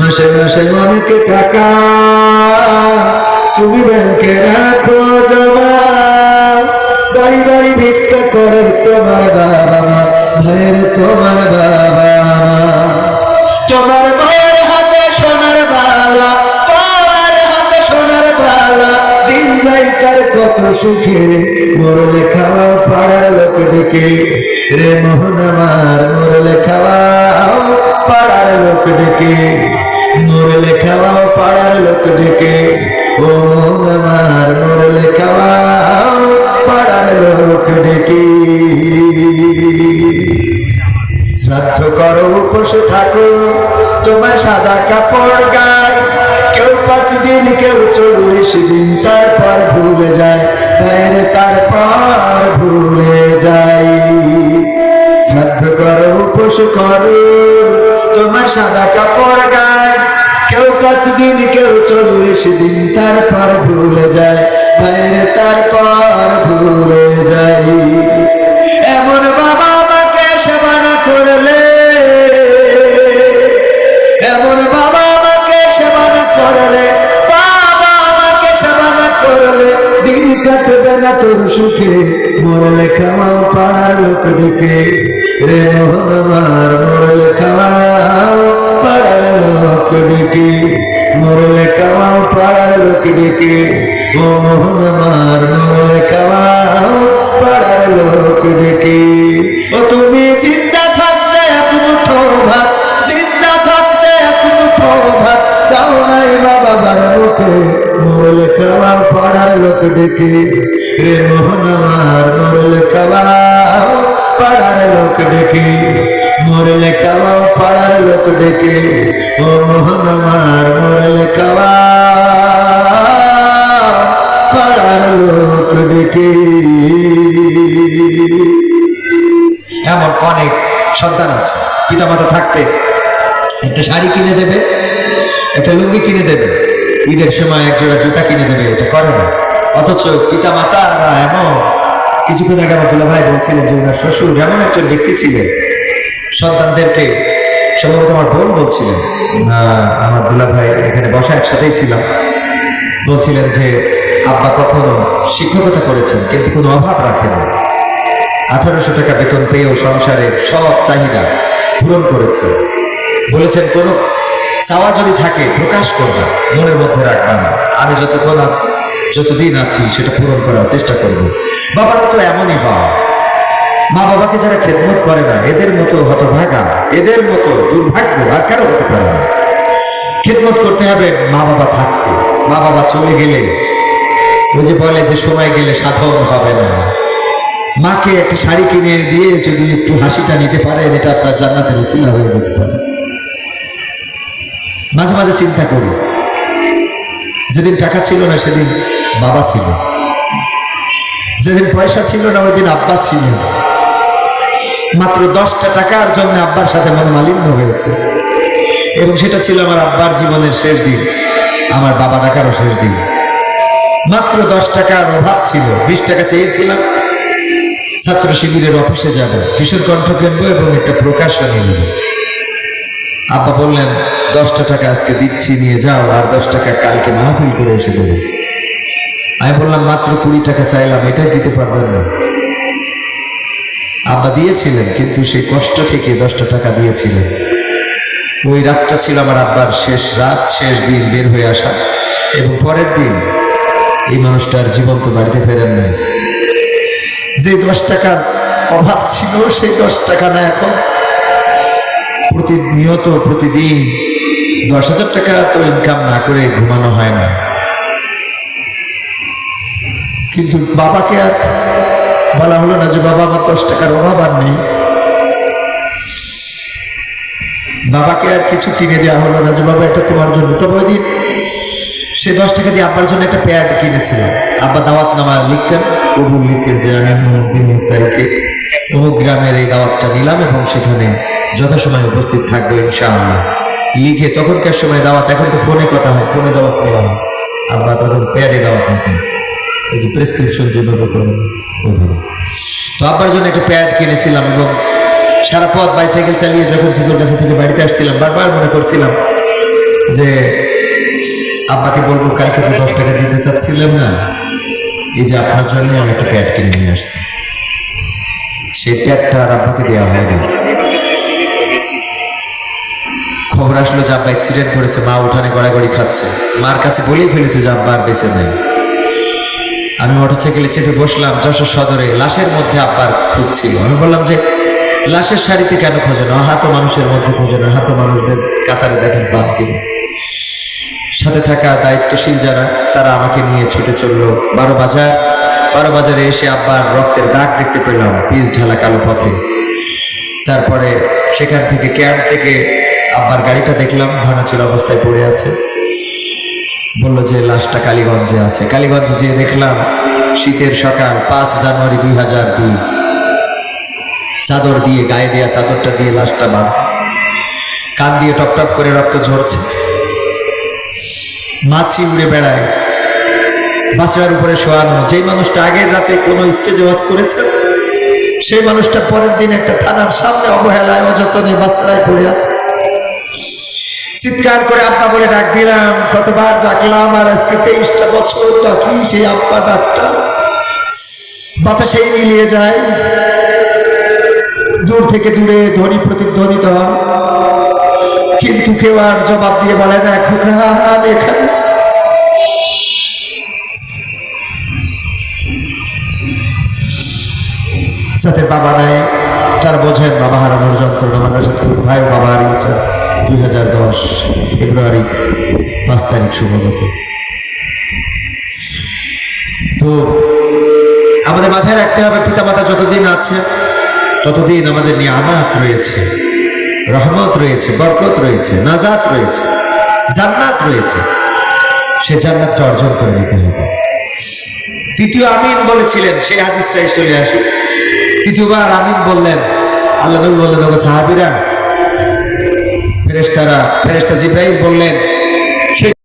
মাসে মাসে অনেক টাকা তুমি ব্যাংকে রাখো জমা। বাড়ি বাড়ি ভিক্ষা করে তোমার বাবা মা, ভাইয়ের তোমার বাবা মা। তোমার মায়ের হাতে সোনার বালা তোমার হাতে সোনার বালা, দিন যাই তার কত সুখে। লোক ডেকে ও আমার খাওয়াও পাড়ার লোক ডেকে শ্রাদ্ধ করো থাকো, তোমার সাদা কাপড় গায়। কেউ পাঁচ দিন, কেউ চল্লিশ দিন, তারপর ভুলে যায় বাইরে তারপর ভুলে যায়। শ্রাদ্ধ করো উপোস করো, তোমার সাদা কাপড় গায়। কেউ পাঁচ দিন, কেউ চল্লিশ দিন, তারপর ভুলে যায়, বাইরে তারপর ভুলে যায়। এমন বাবা আমাকে সেবা না করলে, এমন বাবা আমাকে সেবা না করলে, বাবা আমাকে সেবা না করলে, দিন কাটবে না তোর সুখে মরলে খাওয়াও পাড়ার লোক ডেকে, রে মোহন আমার মরলে খাওয়াও পাড়ার লোক ডেকে মরলে খাওয়াও পাড়ার লোক ডেকে। ও মোহন আমার মরলে খাওয়াও পাড়ার লোক ডেকে। ও তুমি চিন্তা থাকতে এক মুঠো ভাত চিন্তা থাকতে মুঠো ভাত। তাও নাই বাবা মুখে মোরলে খাওয়া পাড়ার লোক ডেকে। রে মোহন আমার মোরলে খাওয়াও পাড়ার লোক ডেকে। মোরলে খাওয়াও পাড়ার লোক ডেকে, ও মোহন আমার মোরলে খাওয়া পাড়ার লোক ডেকে। এমন অনেক সন্তান আছে, পিতামাতা থাকতে একটা শাড়ি কিনে দেবে, একটা লুঙ্গি কিনে দেবে, ঈদের সময় এক জোড়া জুতা কিনে দেবে, এটা করে না। অথচ পিতা মাতারা এমন, কিছুক্ষণ আগে আমার দুলা ভাই বলছিলেন যে ওনার শ্বশুর এমন একজন ব্যক্তি ছিলেন সন্তানদেরকে সম্ভবত আমার বোন বলছিলেন। আমার দুলা ভাই এখানে বসা একসাথেই ছিলাম। বলছিলেন যে, আব্বা কখনো শিক্ষকতা করেছেন, কিন্তু কোনো অভাব রাখেন আঠারোশো টাকা বেতন পেয়েও সংসারের সব চাহিদা পূরণ করেছে। বলেছেন, কোন চাওয়া যদি থাকে, প্রকাশ করবা, মনের মধ্যে রাখবা না। আমি যতক্ষণ আছি, যতদিন আছি, সেটা পূরণ করার চেষ্টা করব। বাবারা তো এমনই বাবা মা বাবাকে যারা খেদমত করে না, এদের মতো হতভাগা, এদের মতো দুর্ভাগ্য আর কারও হতে পারে না। খেদমত করতে হবে মা বাবা থাকতে। মা বাবা চলে গেলে ওই যে বলে যে সময় গেলে সাধন হবে না। মাকে একটা শাড়ি কিনে দিয়ে যদি একটু হাসিটা নিতে পারেন, এটা আপনার জান্নাতের উচিলা হয়ে যেতে পারে। মাঝে মাঝে চিন্তা করি, যেদিন টাকা ছিল না সেদিন বাবা ছিল। যেদিন পয়সা ছিল না, ওই দিন আব্বা ছিল মাত্র দশটা টাকার জন্য আব্বার সাথে মনোমালিন্য হয়েছে। এবং সেটা ছিল আমার আব্বার জীবনের শেষ দিন, আমার বাবা ডাকারও শেষ দিন। মাত্র দশ টাকার অভাব ছিল, বিশ টাকা চেয়েছিলাম। ছাত্র শিবিরের অফিসে যাব, কিশোর কণ্ঠ কিনবো এবং একটা প্রকাশনী নেব। আব্বা বললেন, দশটা টাকা আজকে দিচ্ছি, নিয়ে যাও, আর দশ টাকা কালকে মাহফিল করে এসে দেবে। আমি বললাম, মাত্র কুড়ি টাকা চাইলাম, এটাই দিতে পারবেন না। আব্বা দিয়েছিলেন, কিন্তু সেই কষ্ট থেকে দশটা টাকা দিয়েছিলেন। ওই রাতটা ছিল আমার আব্বার শেষ রাত, শেষ দিন বের হয়ে আসা। এবং পরের দিন এই মানুষটার জীবন্ত বাড়িতে ফেরেন নাই। যে দশ টাকার অভাব ছিল, সেই দশ টাকা না এখন। প্রতিনিয়ত, প্রতিদিন দশ হাজার টাকা তো ইনকাম না করে ঘুমানো হয় না। কিন্তু বাবাকে আর বলা হলো না যে বাবা আমার দশ টাকার অভাব আর নেই। বাবাকে আর কিছু কিনে দেওয়া হলো না যে বাবা এটা তোমার জন্য। তবে ওই দিন সে দশ টাকা দিয়ে আব্বার জন্য একটা প্যাড কিনেছিল। আব্বা দাওয়াত নামা লিখতেন, কবুল লিখতেন যে আমি দিন তারিখে অমুক গ্রামের এই দাওয়াতটা নিলাম এবং সেখানে যথাসময় উপস্থিত থাকব ইনশাআল্লাহ। লিখে তখনকার সময় দাওয়াত, এখন তো ফোনে কথা হয়, ফোনে দাওয়াত নেওয়া হয়। আব্বা তখন প্যাডে দাওয়াত নিতেন। এই যে প্রেসক্রিপশন যেভাবে করেন, ওইভাবে। তো আব্বার জন্য একটা প্যাড কিনেছিলাম এবং সারা পথ বাইসাইকেল চালিয়ে যখন সিকল কাছে থেকে বাড়িতে আসছিলাম, বারবার মনে করছিলাম যে আব্বাকে বলব, কালকে তো দশ টাকা দিতে চাচ্ছিলেন না। এই যে আপনার জন্য আমি একটা প্যাড কিনে নিয়ে আসছি। সেই প্যাডটা আর আব্বাকে দেওয়া হয়নি। খবর আসলো যে আব্বা অ্যাক্সিডেন্ট করেছে, মা উঠানে গড়াগড়ি খাচ্ছে। মার কাছে বলেই ফেলেছে যে আব্বা আর বেঁচে নেই। আমি মোটরসাইকেলে চেপে বসলাম যশোর সদরে। লাশের মধ্যে আব্বার খুঁজ ছিল। আমি বললাম যে, লাশের শাড়িতে কেন খোঁজে না? হাতো মানুষের মধ্যে খোঁজে না। হাতো মানুষদের কাতারে দেখেন বাদ কিনে সাথে থাকা দায়িত্বশীল যারা, তারা আমাকে নিয়ে ছুটে চলল বারো বাজার। বারো বাজারে এসে আব্বার রক্তের দাগ দেখতে পেলাম পিস ঢালা কালো পথে। তারপরে সেখান থেকে ক্যাম্প থেকে আব্বার গাড়িটা দেখলাম, ভাঙাচুর অবস্থায় পড়ে আছে। বলল যে, লাশটা কালীগঞ্জে আছে। কালীগঞ্জে যেয়ে দেখলাম, শীতের সকাল, পাঁচ জানুয়ারি দুই হাজার দুই। চাদর দিয়ে, গায়ে দেয়া চাদরটা দিয়ে লাশটা বাঁধা। কান দিয়ে টপ টপ করে রক্ত ঝরছে। মাছি উড়ে বেড়ায়। বাসটার উপরে শোয়ানো। যেই মানুষটা আগের রাতে কোনো স্টেজে ওয়াজ করেছে, সেই মানুষটা পরের দিন একটা থানার সামনে অবহেলায়, অযতনে বাসড়ায় পড়ে আছে। চিৎকার করে আব্বা বলে ডাক দিলাম কতবার ডাকলাম আর আজকে তেইশটা বছর ডাকি সেই আব্বা ডাকটা। বাতাসেই মিলিয়ে যায়। দূর থেকে দূরে ধ্বনি প্রতিধ্বনিত কিন্তু কেউ আর জবাব দিয়ে বলে না আমি এখানে। যাদের বাবা নাই তারা বোঝেন বাবা হারানোর যন্ত্রণা সাথে ভাই বাবা হারিয়েছে দুই হাজার দশ ফেব্রুয়ারি পাঁচ তারিখ সম্ভবত। তো আমাদের মাথায় রাখতে হবে, পিতামাতা যতদিন আছে, ততদিন আমাদের নিয়ে আমাত রয়েছে। রহমত রয়েছে, বরকত রয়েছে, নাজাত রয়েছে, জান্নাত রয়েছে। সে জান্নাতটা অর্জন করে নিতে হবে। তৃতীয় আমিন বলেছিলেন, সেই হাদিসটাই চলে আসি। তৃতীয়বার আমিন বললেন, আল্লাহ নবী বললেন সাহাবিরা ফেরেশতারা ফেরেস্তা জিব্রাইল বললেন